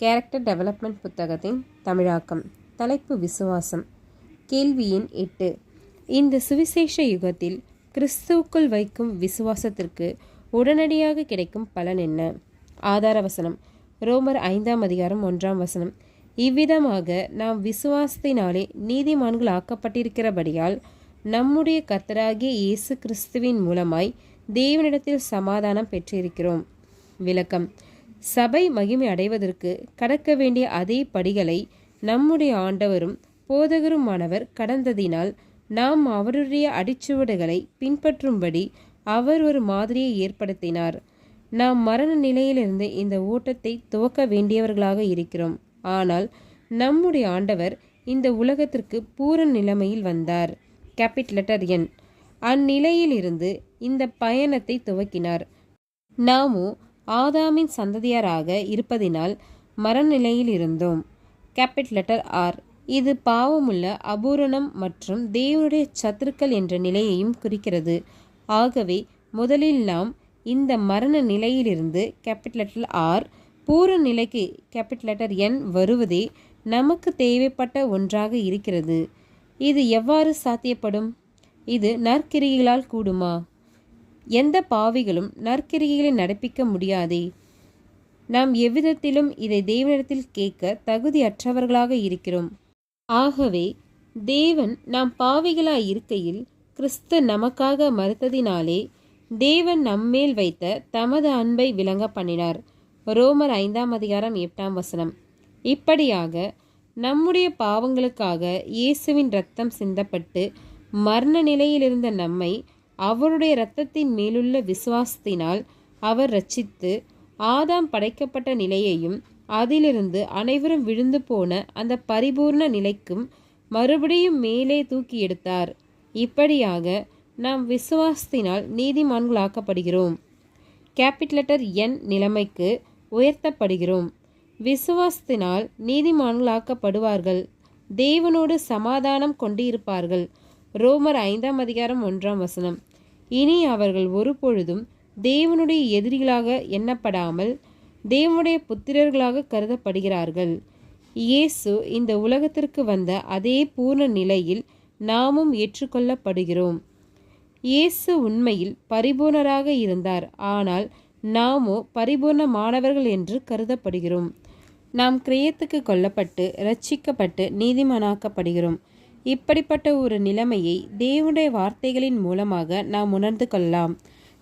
Character development புத்தகத்தின் தமிழாக்கம். தலைப்பு விசுவாசம். கேள்வியின் எட்டு. இந்த சுவிசேஷ யுகத்தில் கிறிஸ்துவுக்குள் வைக்கும் விசுவாசத்திற்கு உடனடியாக கிடைக்கும் பலன் என்ன? ஆதார வசனம். ரோமர் ஐந்தாம் அதிகாரம் ஒன்றாம் வசனம். இவ்விதமாக நாம் விசுவாசத்தினாலே நீதிமான்கள் ஆக்கப்பட்டிருக்கிறபடியால் நம்முடைய கர்த்தராகிய இயேசு கிறிஸ்துவின் மூலமாய் தேவனிடத்தில் சமாதானம் பெற்றிருக்கிறோம். விளக்கம். சபை மகிமை அடைவதற்கு கடக்க வேண்டிய அதே படிகளை நம்முடைய ஆண்டவரும் போதகருமானவர் கடந்ததினால் நாம் அவருடைய அடிச்சுவடுகளை பின்பற்றும்படி அவர் ஒரு மாதிரியை ஏற்படுத்தினார். நாம் மரண நிலையிலிருந்து இந்த ஓட்டத்தை துவக்க வேண்டியவர்களாக இருக்கிறோம். ஆனால் நம்முடைய ஆண்டவர் இந்த உலகத்திற்கு பூரண நிலைமையில் வந்தார். கேபிட் லெட்டர் என் அந்நிலையிலிருந்து இந்த பயணத்தை துவக்கினார். நாமோ ஆதாமின் சந்ததியாராக இருப்பதினால் மரநிலையில் இருந்தோம் கேபிட் லெட்டர் ஆர். இது பாவமுள்ள அபூரணம் மற்றும் தேவனுடைய சத்துருக்கள் என்ற நிலையையும் குறிக்கிறது. ஆகவே முதலில் நாம் இந்த மரண நிலையிலிருந்து கேபிட் லெட்டர் ஆர். பூர நிலைக்கு கேபிட் லெட்டர் என் வருவதே நமக்கு தேவைப்பட்ட ஒன்றாக இருக்கிறது. இது எவ்வாறு சாத்தியப்படும்? இது நற்கிரிகளால் கூடுமா? எந்த பாவிகளும் நற்கிரிகளை நடப்பிக்க முடியாதே? நாம் எவ்விதத்திலும் இதை தேவனிடத்தில் கேட்க தகுதியற்றவர்களாக இருக்கிறோம். ஆகவே தேவன் நாம் பாவிகளாய் இருக்கையில் கிறிஸ்து நமக்காக மறுத்ததினாலே தேவன் நம்மேல் வைத்த தமது அன்பை விளங்க பண்ணினார் ரோமர் ஐந்தாம் அதிகாரம் எட்டாம் வசனம். இப்படியாக நம்முடைய பாவங்களுக்காக இயேசுவின் ரத்தம் சிந்தப்பட்டு மரண நிலையிலிருந்த நம்மை அவருடைய இரத்தத்தின் மேலுள்ள விசுவாசத்தினால் அவர் ரட்சித்து ஆதாம் படைக்கப்பட்ட நிலையையும் அதிலிருந்து அனைவரும் விழுந்து போன அந்த பரிபூர்ண நிலைக்கும் மறுபடியும் மேலே தூக்கி எடுத்தார். இப்படியாக நாம் விசுவாசத்தினால் நீதிமான்களாக்கப்படுகிறோம். கேபிட் லெட்டர் என் நிலைமைக்கு உயர்த்தப்படுகிறோம். விசுவாசத்தினால் நீதிமான்களாக்கப்படுவார்கள். தேவனோடு சமாதானம் கொண்டிருப்பார்கள். ரோமர் ஐந்தாம் அதிகாரம் ஒன்றாம் வசனம். இனி அவர்கள் ஒருபொழுதும் தேவனுடைய எதிரிகளாக எண்ணப்படாமல் தேவனுடைய புத்திரர்களாக கருதப்படுகிறார்கள். இயேசு இந்த உலகத்திற்கு வந்த அதே பூர்ண நிலையில் நாமும் ஏற்றுக்கொள்ளப்படுகிறோம். இயேசு உண்மையில் பரிபூர்ணராக இருந்தார். ஆனால் நாமோ பரிபூர்ணமானவர்கள் என்று கருதப்படுகிறோம். நாம் கிரேயத்துக்கு கொல்லப்பட்டு ரட்சிக்கப்பட்டு நீதிமானாக்கப்படுகிறோம். இப்படிப்பட்ட ஒரு நிலைமையை தேவனுடைய வார்த்தைகளின் மூலமாக நாம் உணர்ந்து கொள்ளலாம்.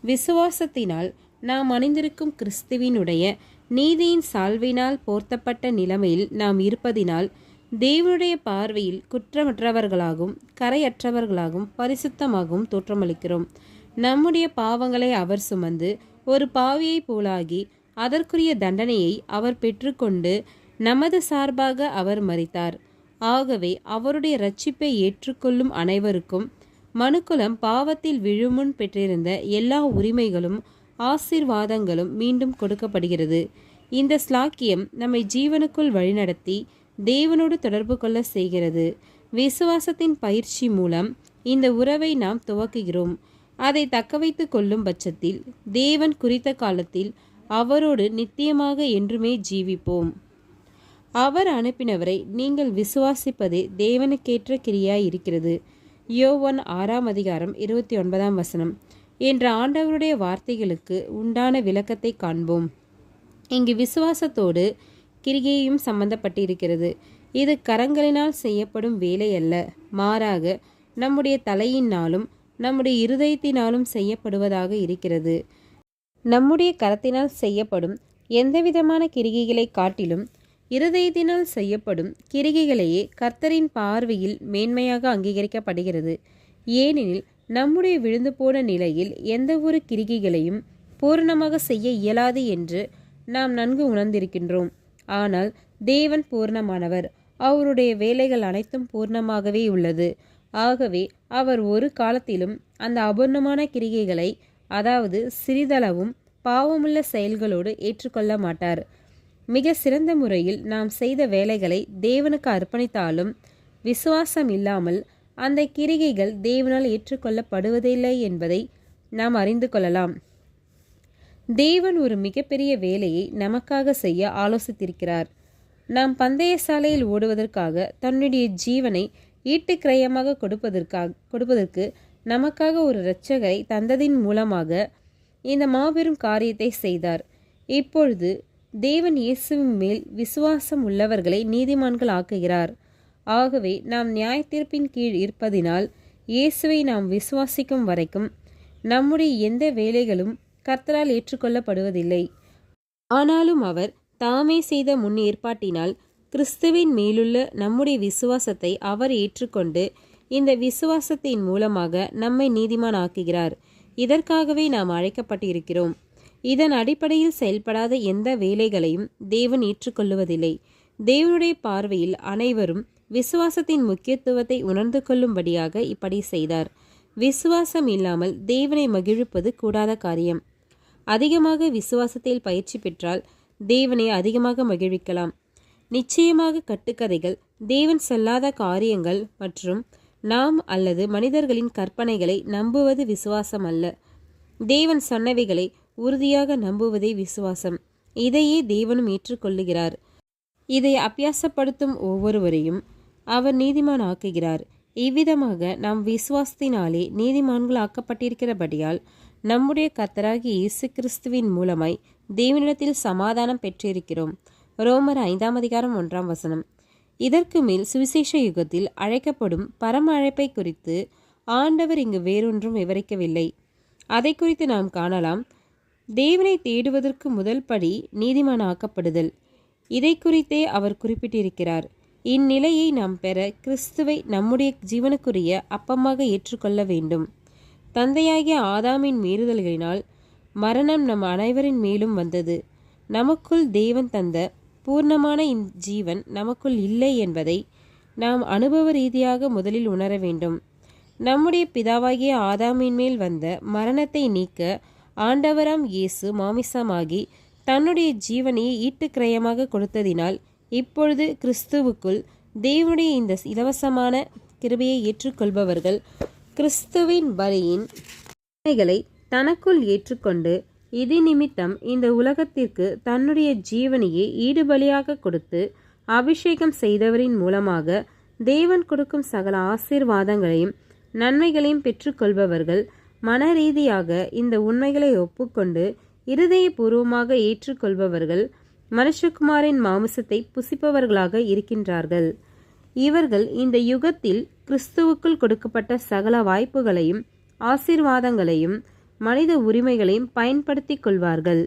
விசுவாசத்தினால் நாம் அணிந்திருக்கும் கிறிஸ்துவினுடைய நீதியின் சால்வினால் போர்த்தப்பட்ட நிலைமையில் நாம் இருப்பதினால் தேவனுடைய பார்வையில் குற்றமற்றவர்களாகவும் கரையற்றவர்களாகவும் பரிசுத்தமாகவும் தோற்றமளிக்கிறோம். நம்முடைய பாவங்களை அவர் சுமந்து ஒரு பாவியை போலாகி அதற்குரிய தண்டனையை அவர் பெற்றுக்கொண்டு நமது சார்பாக அவர் மறித்தார் ஆகவே அவருடைய ரட்சிப்பை ஏற்றுக்கொள்ளும் அனைவருக்கும் மனுக்குலம் பாவத்தில் விழுமுன் பெற்றிருந்த எல்லா உரிமைகளும் ஆசிர்வாதங்களும் மீண்டும் கொடுக்கப்படுகிறது. இந்த ஸ்லாக்கியம் நம்மை ஜீவனுக்குள் வழிநடத்தி தேவனோடு தொடர்பு கொள்ள செய்கிறது. விசுவாசத்தின் பயிற்சி மூலம் இந்த உறவை நாம் துவக்குகிறோம். அதை தக்கவைத்து கொள்ளும் பட்சத்தில் தேவன் குறித்த காலத்தில் அவரோடு நித்தியமாக என்றுமே ஜீவிப்போம். அவர் அனுப்பினவரை நீங்கள் விசுவாசிப்பதே தேவனுக்கேற்ற கிரியாய் இருக்கிறது யோவன் ஆறாம் அதிகாரம் இருபத்தி ஒன்பதாம் வசனம். என்ற ஆண்டவருடைய வார்த்தைகளுக்கு உண்டான விளக்கத்தை காண்போம். இங்கு விசுவாசத்தோடு கிரிகையும் சம்பந்தப்பட்டிருக்கிறது. இது கரங்களினால் செய்யப்படும் வேலை அல்ல மாறாக நம்முடைய தலையினாலும் நம்முடைய இருதயத்தினாலும் செய்யப்படுவதாக இருக்கிறது. நம்முடைய கரத்தினால் செய்யப்படும் எந்தவிதமான கிரிகைகளை காட்டிலும் இருதயத்தினால் செய்யப்படும் கிரிகைகளையே கர்த்தரின் பார்வையில் மேன்மையாக அங்கீகரிக்கப்படுகிறது. ஏனெனில் நம்முடைய விழுந்து போன நிலையில் எந்த ஒரு கிரிகைகளையும் பூரணமாக செய்ய இயலாது என்று நாம் நன்கு உணர்ந்திருக்கின்றோம். ஆனால் தேவன் பூர்ணமானவர். அவருடைய வேலைகள் அனைத்தும் பூர்ணமாகவே உள்ளது. ஆகவே அவர் ஒரு காலத்திலும் அந்த அபூர்ணமான கிரிகைகளை அதாவது சிறிதளவும் பாவமுள்ள செயல்களோடு ஏற்றுக்கொள்ள மாட்டார். மிக சிறந்த முறையில் நாம் செய்த வேலைகளை தேவனுக்கு அர்ப்பணித்தாலும் விசுவாசம் இல்லாமல் அந்த கிரிகைகள் தேவனால் ஏற்றுக்கொள்ளப்படுவதில்லை என்பதை நாம் அறிந்து கொள்ளலாம். தேவன் ஒரு மிகப்பெரிய வேலையை நமக்காக செய்ய ஆலோசித்திருக்கிறார். நாம் பந்தய சாலையில் ஓடுவதற்காக தன்னுடைய ஜீவனை ஈட்டுக்கிரயமாக கொடுப்பதற்காக கொடுப்பதற்கு நமக்காக ஒரு இரட்சகரை தந்ததின் மூலமாக இந்த மாபெரும் காரியத்தை செய்தார். இப்பொழுது தேவன் இயேசுவின் மேல் விசுவாசம் உள்ளவர்களை நீதிமான்கள் ஆக்குகிறார். ஆகவே நாம் நியாயத்தீர்ப்பின் கீழ் இருப்பதினால் இயேசுவை நாம் விசுவாசிக்கும் வரைக்கும் நம்முடைய எந்த வேலைகளும் கர்த்தரால் ஏற்றுக்கொள்ளப்படுவதில்லை. ஆனாலும் அவர் தாமே செய்த முன் ஏற்பாட்டினால் கிறிஸ்துவின் மேலுள்ள நம்முடைய விசுவாசத்தை அவர் ஏற்றுக்கொண்டு இந்த விசுவாசத்தின் மூலமாக நம்மை நீதிமான் ஆக்குகிறார் இதற்காகவே நாம் அழைக்கப்பட்டிருக்கிறோம். இதன் அடிப்படையில் செயல்படாத எந்த வேலைகளையும் தேவன் ஏற்றுக்கொள்ளுவதில்லை. தேவனுடைய பார்வையில் அனைவரும் விசுவாசத்தின் முக்கியத்துவத்தை உணர்ந்து கொள்ளும்படியாக இப்படி செய்தார். விசுவாசம் இல்லாமல் தேவனை மகிழ்விப்பது கூடாத காரியம். அதிகமாக விசுவாசத்தில் பயிற்சி பெற்றால் தேவனை அதிகமாக மகிழ்விக்கலாம். நிச்சயமாக கட்டுக்கதைகள் தேவன் சொல்லாத காரியங்கள் மற்றும் நாம் அல்லது மனிதர்களின் கற்பனைகளை நம்புவது விசுவாசம் அல்ல. தேவன் சொன்னவைகளை உறுதியாக நம்புவதே விசுவாசம். இதையே தேவனும் ஏற்றுக்கொள்ளுகிறார். இதை அபியாசப்படுத்தும் ஒவ்வொருவரையும் அவர் நீதிமான் ஆக்குகிறார் இவ்விதமாக நாம் விசுவாசத்தினாலே நீதிமான்கள் ஆக்கப்பட்டிருக்கிறபடியால் நம்முடைய கத்தராகி இயேசு கிறிஸ்துவின் மூலமாய் தேவனிடத்தில் சமாதானம் பெற்றிருக்கிறோம். ரோமர் ஐந்தாம் அதிகாரம் ஒன்றாம் வசனம். இதற்கு மேல் சுவிசேஷ யுகத்தில் அழைக்கப்படும் பரம அழைப்பை குறித்து ஆண்டவர் இங்கு வேறொன்றும் விவரிக்கவில்லை. அதை குறித்து நாம் காணலாம். தேவனை தேடுவதற்கு முதல் படி நீதிமானாக்கப்படுதல். இதை குறித்தே அவர் குறிப்பிட்டிருக்கிறார். இந்நிலையை நாம் பெற கிறிஸ்துவை நம்முடைய ஜீவனுக்குரிய அப்பமாக ஏற்றுக்கொள்ள வேண்டும். தந்தையாகிய ஆதாமின் மீறுதல்களினால் மரணம் நம் அனைவரின் மேலும் வந்தது. நமக்குள் தேவன் தந்த பூர்ணமான இந் ஜீவன் நமக்குள் இல்லை என்பதை நாம் அனுபவ ரீதியாக முதலில் உணர வேண்டும். நம்முடைய பிதாவாகிய ஆதாமின் மேல் வந்த மரணத்தை நீக்க ஆண்டவராம் இயேசு மாமிசமாகி தன்னுடைய ஜீவனையை ஈட்டுக்கிரயமாக கொடுத்ததினால் இப்பொழுது கிறிஸ்துவுக்குள் தேவனுடைய இந்த இலவசமான கிருபையை ஏற்றுக்கொள்பவர்கள் கிறிஸ்துவின் பலியின் தனக்குள் ஏற்றுக்கொண்டு இது நிமித்தம் இந்த உலகத்திற்கு தன்னுடைய ஜீவனையே ஈடுபலியாக கொடுத்து அபிஷேகம் செய்தவரின் மூலமாக தேவன் கொடுக்கும் சகல ஆசீர்வாதங்களையும் நன்மைகளையும் பெற்றுக்கொள்பவர்கள் மன ரீதியாக இந்த உண்மைகளை ஒப்புக்கொண்டு இருதயபூர்வமாக ஏற்றுக்கொள்பவர்கள் மனுஷகுமாரின் மாமிசத்தை புசிப்பவர்களாக இருக்கின்றார்கள். இவர்கள் இந்த யுகத்தில் கிறிஸ்துவுக்குள் கொடுக்கப்பட்ட சகல வாய்ப்புகளையும் ஆசீர்வாதங்களையும் மனித உரிமைகளையும் பயன்படுத்திக் கொள்வார்கள்.